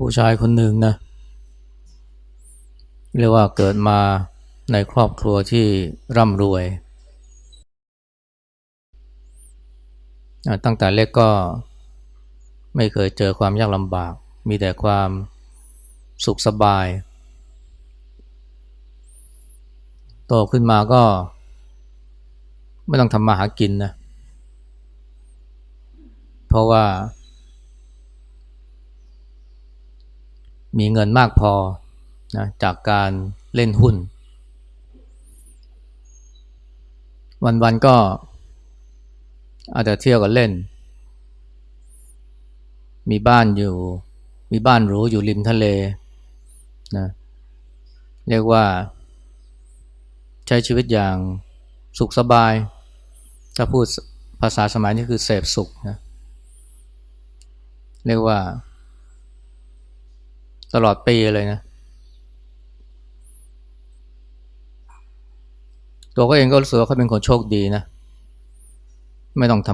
ผู้ชายคนหนึ่งนะ เรียกว่าเกิดมาในครอบครัวที่ร่ำรวย ตั้งแต่เล็กก็ไม่เคยเจอความยากลำบาก มีแต่ความสุขสบาย โตขึ้นมาก็ไม่ต้องทำมาหากินนะ เพราะว่า มีเงินมากพอนะจากการเล่นหุ้น วันๆก็อาจจะเที่ยวกันเล่น มีบ้านอยู่ มีบ้านหรูอยู่ริมทะเลนะเรียกว่า ใช้ชีวิตอย่างสุขสบาย ถ้าพูดภาษาสมัยนี้คือเสพสุขนะเรียกว่า ตลอดปีเลยนะ ตัวก็เองก็รู้สึกว่าเขาเป็นคนโชคดีนะ ไม่ต้องท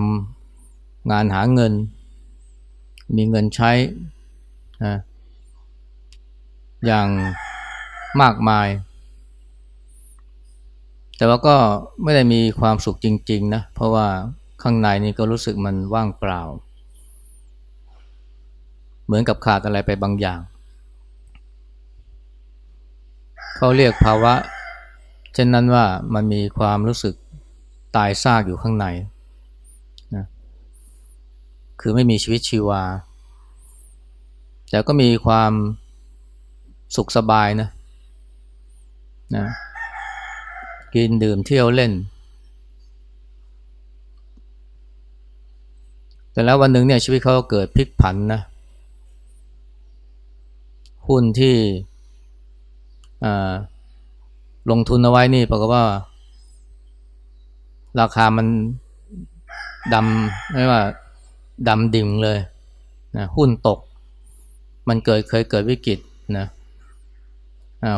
ำงานหาเงิน มีเงินใช้นะอย่างมากมาย แต่ว่าก็ไม่ได้มีความสุขจริง ๆ นะ เพราะว่าข้างในนี่ก็รู้สึกมันว่างเปล่า เหมือนกับขาดอะไรไปบางอย่าง เขาเรียกภาวะ เช่นนั้นว่ามันมีความรู้สึกตายซากอยู่ข้างในนะคือไม่มีชีวิตชีวา แต่ก็มีความสุขสบายนะนะกินดื่มเที่ยวเล่น แต่แล้ววันหนึ่งเนี่ยชีวิตเขาเกิดพลิกผันนะหุ้นที่ ลงทุนเอาไว้นี่ปรากฏว่า ราคามันดำไม่ว่าดำดิ่งเลยนะหุ้นตก มันเกิดเคยเกิดวิกฤตนะ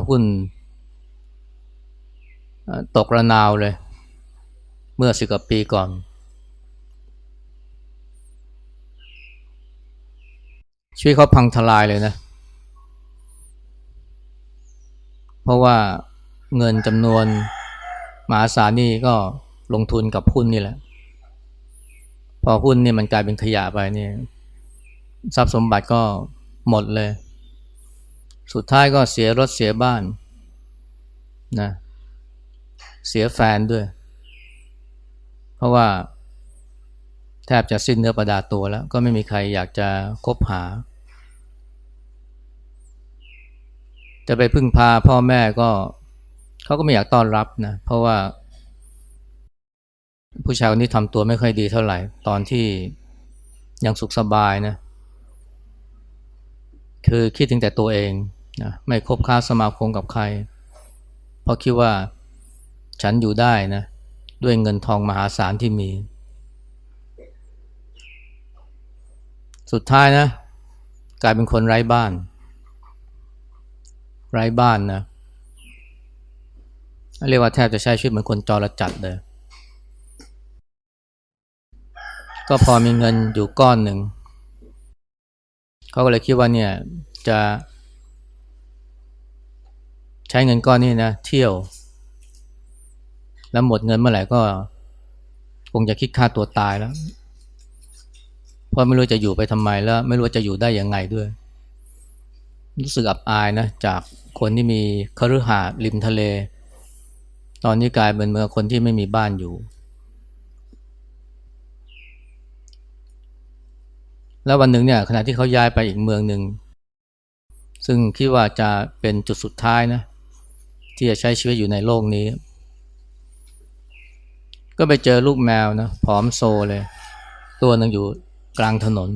หุ้นตกระนาวเลย เมื่อสิบกว่าปีก่อน ชีวิตเขาพังทลายเลยนะ เพราะว่าเงินจำนวนมหาศาลนี่ก็ลงทุนกับหุ้นนี่แหละ พอหุ้นนี่มันกลายเป็นขยะไปนี่ทรัพย์สมบัติก็หมดเลย สุดท้ายก็เสียรถเสียบ้านนะเสียแฟนด้วย เพราะว่าแทบจะสิ้นเนื้อประดาตัวแล้ว ก็ไม่มีใครอยากจะคบหา จะไปพึ่งพาพ่อแม่ก็เขาก็ไม่อยากต้อนรับนะ เพราะว่า ผู้ชายคนนี้ทำตัวไม่ค่อยดีเท่าไหร่ ตอนที่ยังสุขสบายนะ คือคิดถึงแต่ตัวเองนะไม่คบค้าสมาคมกับใคร เพราะคิดว่าฉันอยู่ได้นะ ด้วยเงินทองมหาศาลที่มี สุดท้ายนะ กลายเป็นคนไร้บ้าน ไร้บ้านนะเรียกว่าแทบจะใช้ชีวิตเหมือนคนจรจัดเลย ก็พอมีเงินอยู่ก้อนหนึ่ง เขาก็เลยคิดว่าเนี่ยจะ ใช้เงินก้อนนี้นะ เที่ยว แล้วหมดเงินเมื่อไหร่ก็คงจะคิดฆ่าตัวตายแล้ว เพราะไม่รู้จะอยู่ไปทำไมแล้ว ไม่รู้จะอยู่ได้ยังไงด้วย รู้สึกอับอายนะจากคนที่มีคฤหาสน์ริมทะเล ตอนนี้กลายเป็นเมืองคนที่ไม่มีบ้านอยู่ แล้ววันหนึ่งเนี่ยขณะที่เขาย้ายไปอีกเมืองหนึ่งซึ่งคิดว่าจะเป็นจุดสุดท้ายนะที่จะใช้ชีวิตอยู่ในโลกนี้ ก็ไปเจอลูกแมวนะผอมโซเลย ตัวหนึ่งอยู่กลางถนน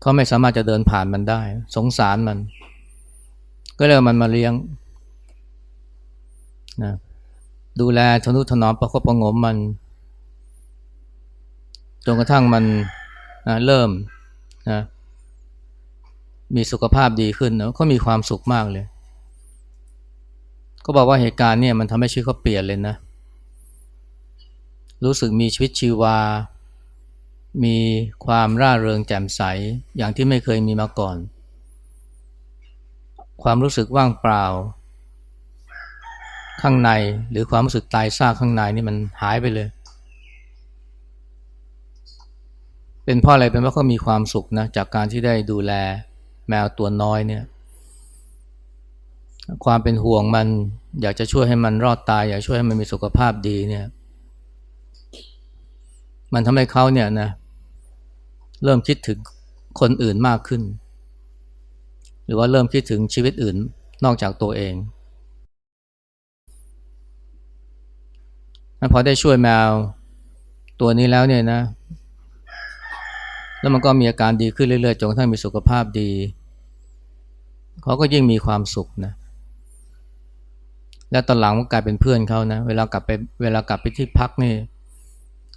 เขาไม่สามารถจะเดินผ่านมันได้ สงสารมัน ก็เลยมันมาเลี้ยงนะดูแลทนุถนอมประคบประงมมันจนกระทั่งมันนะเริ่มนะมีสุขภาพดีขึ้นนะเขามีความสุขมากเลย ก็บอกว่าเหตุการณ์เนี่ยมันทำให้ชีวิตเขาเปลี่ยนเลยนะ รู้สึกมีชีวิตชีวา มีความร่าเริงแจ่มใสอย่างที่ไม่เคยมีมาก่อน ความรู้สึกว่างเปล่า ข้างในหรือความรู้สึกตายซากข้างในนี่มันหายไปเลย เป็นเพราะอะไรเป็นเพราะเขามีความสุขนะจากการที่ได้ดูแลแมวตัวน้อยเนี่ย ความเป็นห่วงมันอยากจะช่วยให้มันรอดตาย อยากช่วยให้มันมีสุขภาพดีเนี่ย มันทำให้เขาเนี่ยนะเริ่มคิดถึงคนอื่นมากขึ้น หรือว่าเริ่มคิดถึงชีวิตอื่นนอกจากตัวเองพอได้ช่วยแมวตัวนี้แล้วเนี่ยนะ แล้วมันก็มีอาการดีขึ้นเรื่อยๆจนกระทั่งมีสุขภาพดี เขาก็ยิ่งมีความสุขนะ และตอนหลังก็กลายเป็นเพื่อนเขานะ เวลากลับไปเวลากลับไปที่พักนี่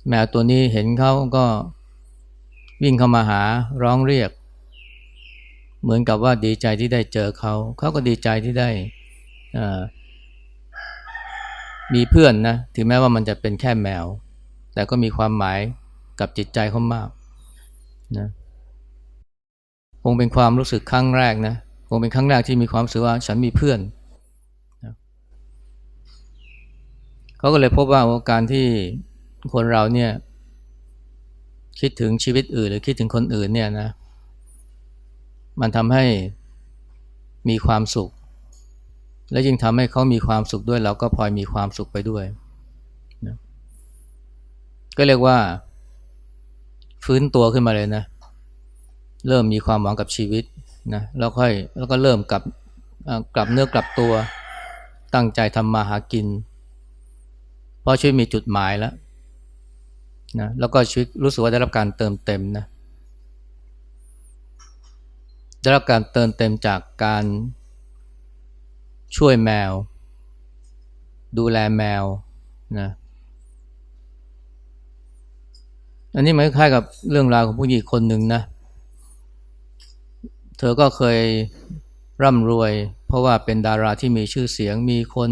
แมวตัวนี้เห็นเขาก็วิ่งเข้ามาหาร้องเรียก เหมือนกับว่าดีใจที่ได้เจอเขาเขาก็ดีใจที่ได้มีเพื่อนนะถึงแม้ว่ามันจะเป็นแค่แมว แต่ก็มีความหมายกับจิตใจเขามากนะคงเป็นความรู้สึกครั้งแรกนะคงเป็นครั้งแรกที่มีความรู้สึกว่าฉันมีเพื่อนนะเขาก็เลยพบว่าการที่ คนเราเนี่ยคิดถึงชีวิตอื่น หรือคิดถึงคนอื่นเนี่ยนะ มันทำให้มีความสุข และยิ่งทำให้เขามีความสุขด้วย เราก็พลอยมีความสุขไปด้วยนะก็เรียกว่า ฟื้นตัวขึ้นมาเลยนะ เริ่มมีความหวังกับชีวิตนะแล้วค่อยแล้วก็เริ่มกลับกลับเนื้อกลับตัวตั้งใจทำมาหากิน เพราะชีวิตมีจุดหมายแล้ว นะแล้วก็ชีวิตรู้สึกว่าได้รับการเติมเต็มนะได้รับการเติมเต็มจากการช่วยแมว ดูแลแมวนะอันนี้มันคล้ายกับเรื่องราวของผู้หญิงคนหนึ่งนะเธอก็เคยร่ำรวย เพราะว่าเป็นดาราที่มีชื่อเสียงมีคน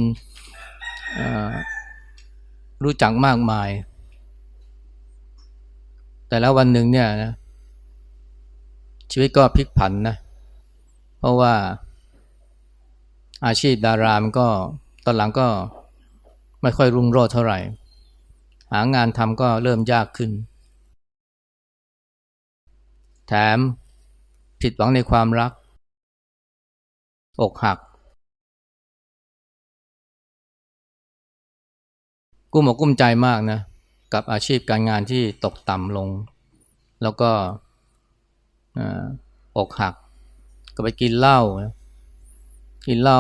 รู้จักมากมาย แต่แล้ววันหนึ่งเนี่ยนะชีวิตก็พลิกผันนะ เพราะว่าอาชีพดารามก็ตอนหลังก็ไม่ค่อยรุ่งโรจน์เท่าไหร่ หางานทำก็เริ่มยากขึ้น แถมผิดหวังในความรัก อกหัก กุ้มอกกุ้มใจมากนะ กับอาชีพการงานที่ตกต่ำลง แล้วก็อกหัก ก็ไปกินเหล้ากินเหล้า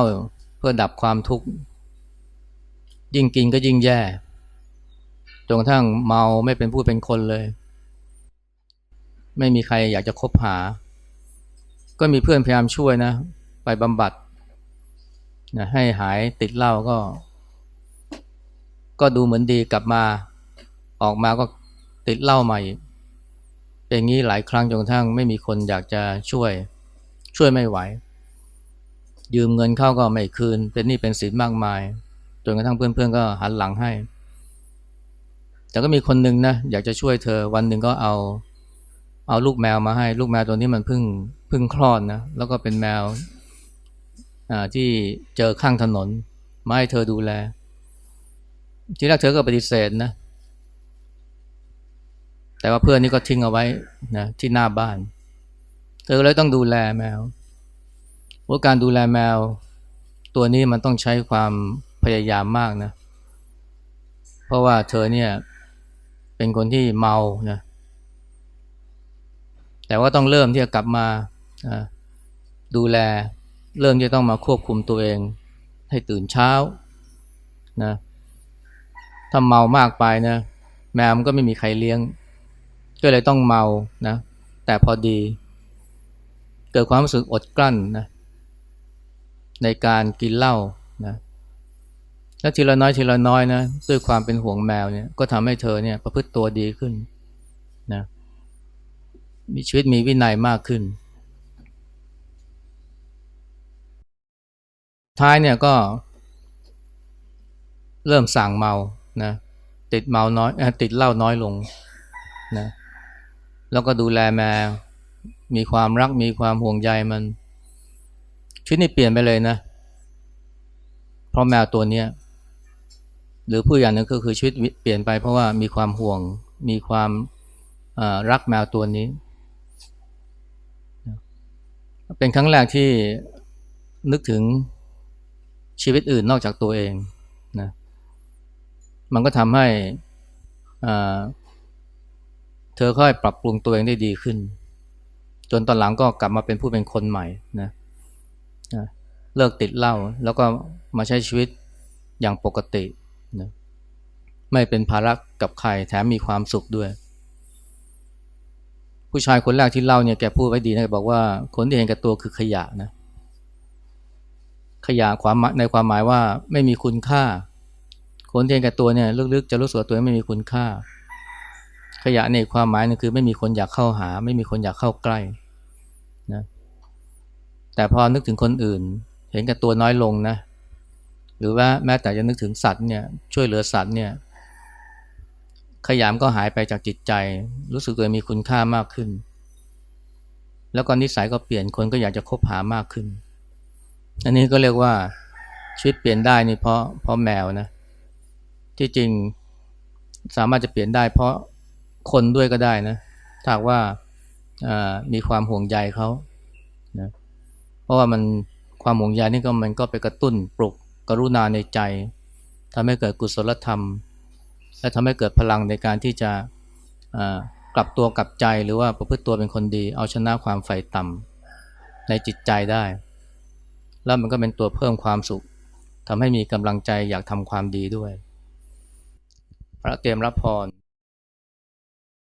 เพื่อดับความทุกข์ ยิ่งกินก็ยิ่งแย่จนกระทั่งเมาไม่เป็นผู้เป็นคนเลย ไม่มีใครอยากจะคบหา ก็มีเพื่อนพยายามช่วยนะ ไปบำบัดนะให้หายติดเหล้าก็ ก็ดูเหมือนดีกลับมา ออกมาก็ติดเหล้าใหม่เป็นงี้หลายครั้งจนกระทั่งไม่มีคนอยากจะช่วย ช่วยไม่ไหว ยืมเงินเข้าก็ไม่คืน เป็นหนี้เป็นสินมากมายจนกระทั่งเพื่อนๆก็หันหลังให้ แต่ก็มีคนหนึ่งนะอยากจะช่วยเธอวันหนึ่งก็เอา เอาลูกแมวมาให้ ลูกแมวตัวนี้มันเพิ่งเพิ่งคลอดนะแล้วก็เป็นแมวที่เจอข้างถนนมาให้เธอดูแล ทีแรกเธอก็ปฏิเสธนะ แต่ว่าเพื่อนนี่ก็ทิ้งเอาไว้นะที่หน้าบ้าน เธอเลยต้องดูแลแมวว่าการดูแลแมว ตัวนี้มันต้องใช้ความพยายามมากนะ เพราะว่าเธอเนี่ยเป็นคนที่เมานะแต่ว่าต้องเริ่มที่จะกลับมาดูแลเริ่มที่ต้องมาควบคุมตัวเองให้ตื่นเช้านะถ้าเมามากไปนะแมวมันก็ไม่มีใครเลี้ยง ก็เลยต้องเมานะ แต่พอดี เกิดความรู้สึกอดกลั้นนะในการกินเหล้านะแล้วทีละน้อยทีละน้อยนะด้วยความเป็นห่วงแมวเนี่ยก็ทำให้เธอเนี่ยประพฤติตัวดีขึ้นนะมีชีวิตมีวินัยมากขึ้น ท้ายเนี่ยก็ เริ่มสั่งเมานะติดเมาน้อยติดเหล้าน้อยลงนะ แล้วก็ดูแลแมวมีความรักมีความห่วงใยมันชีวิตนี่เปลี่ยนไปเลยนะ เพราะแมวตัวเนี้ยหรือผู้อย่างนึงก็คือชีวิตเปลี่ยนไปเพราะว่ามีความห่วงมีความรักแมวตัวนี้ เป็นครั้งแรกที่นึกถึงชีวิตอื่นนอกจากตัวเองนะมันก็ทำให้ เธอค่อยปรับปรุงตัวเองได้ดีขึ้น จนตอนหลังก็กลับมาเป็นผู้เป็นคนใหม่นะเลิกติดเหล้าแล้วก็มาใช้ชีวิตอย่างปกตินะไม่เป็นภาระกับใครแถมมีความสุขด้วย ผู้ชายคนแรกที่เล่าเนี่ยแกพูดไว้ดีนะบอกว่าคนที่เห็นกับตัวคือขยะนะขยะความในความหมายว่าไม่มีคุณค่า คนที่เห็นกับตัวเนี่ยลึกๆจะรู้สึกตัวไม่มีคุณค่า ขยะในความหมายนึงคือไม่มีคนอยากเข้าหา ไม่มีคนอยากเข้าใกล้นะแต่พอนึกถึงคนอื่น เห็นกับตัวน้อยลงนะ หรือว่าแม้แต่จะนึกถึงสัตว์เนี่ยช่วยเหลือสัตว์เนี่ยขยามก็หายไปจากจิตใจ รู้สึกตัวมีคุณค่ามากขึ้น แล้วก็นิสัยก็เปลี่ยนคนก็อยากจะคบหามากขึ้น อันนี้ก็เรียกว่าชีวิตเปลี่ยนได้นี่เพราะเพราะแมวนะที่จริงสามารถจะเปลี่ยนได้เพราะ คนด้วยก็ได้นะถ้าว่ามีความห่วงใยเขานะเพราะว่ามันความห่วงใยนี่ก็มันก็ไปกระตุ้นปลุกกรุณาในใจทำให้เกิดกุศลธรรม และทำให้เกิดพลังในการที่จะกลับตัวกลับใจหรือว่าประพฤติตัวเป็นคนดี เอาชนะความใฝ่ต่ำในจิตใจได้ แล้วมันก็เป็นตัวเพิ่มความสุขทำให้มีกำลังใจอยากทำความดีด้วย พระเตรียมรับพร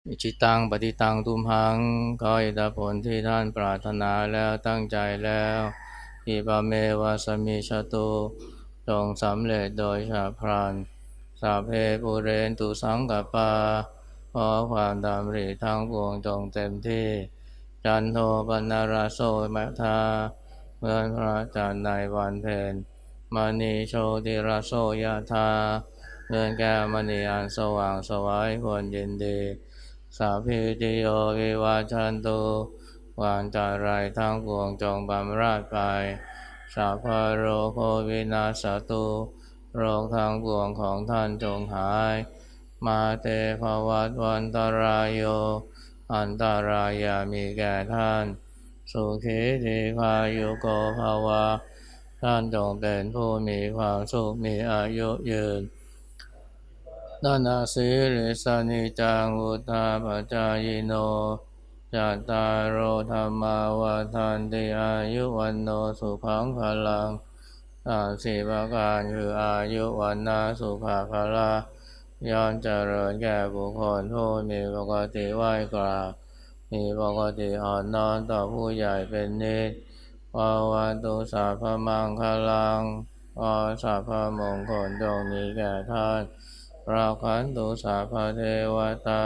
อิจิตังปฏิตังทุมหังก็อิทธผลที่ท่านปรารถนาแล้วตั้งใจแล้วอิบาเมวาสมิชตุจงสำเร็จโดยชาพรานสัพเพปุเรนตุสังกปาขอความดำริทั้งปวงจงเต็มที่ จันโทปนาราโสมะทาเมื่อพระจันทร์ในวันเพ็ญมณีโชติราโสยะทาเมื่อแก้มณีอันสว่างสวายควรยินดี สัพพิติโยวิวาชันตุวางจารไรทั้งปวงจงบำราดไปสัพพโรโควินาสตุโรคทางปวงของท่านจงหาย มาเตภวัตวันตรายโย อันตรายามีแก่ท่าน สุขีทีพายุโกภาวะ ท่านจงเป็นผู้มีความสุขมีอายุยืน นานาสิริสานิจังอุตาปจายโนจัตตารโอธรรมาวาทันติอายุวันโนสุขังพลังสามสี่ประการคืออายุวันนาสุภาภละย้อนเจริญแก่บุคคลผู้มีปกติไหวกราบมีปกติอ่อนน้อมต่อผู้ใหญ่เป็นนิสวาวันตุสาพมังคลังวาสาพมงคลจงมีแก่ท่าน ราคันตุสาพเทวตา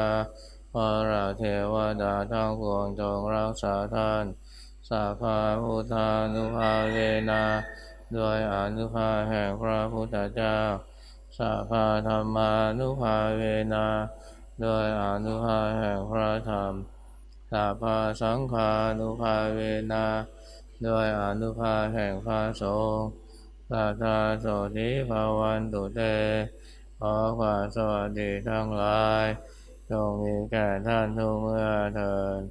พระเทวดาทั้งปวงจงรักษาท่าน สาภาพุทธานุภาเวนาด้วยอนุภาแห่งพระพุทธเจ้า สาภาธรรมานุภาเวนาด้วยอนุภาแห่งพระธรรม สาภาสังฆานุภาเวนาด้วยอนุภาแห่งพระสงฆ์สัทธาโสติภาวันตุเต ขอความสวัสดีทั้งหลายจงมีแก่ท่านทุกเมื่อเถิด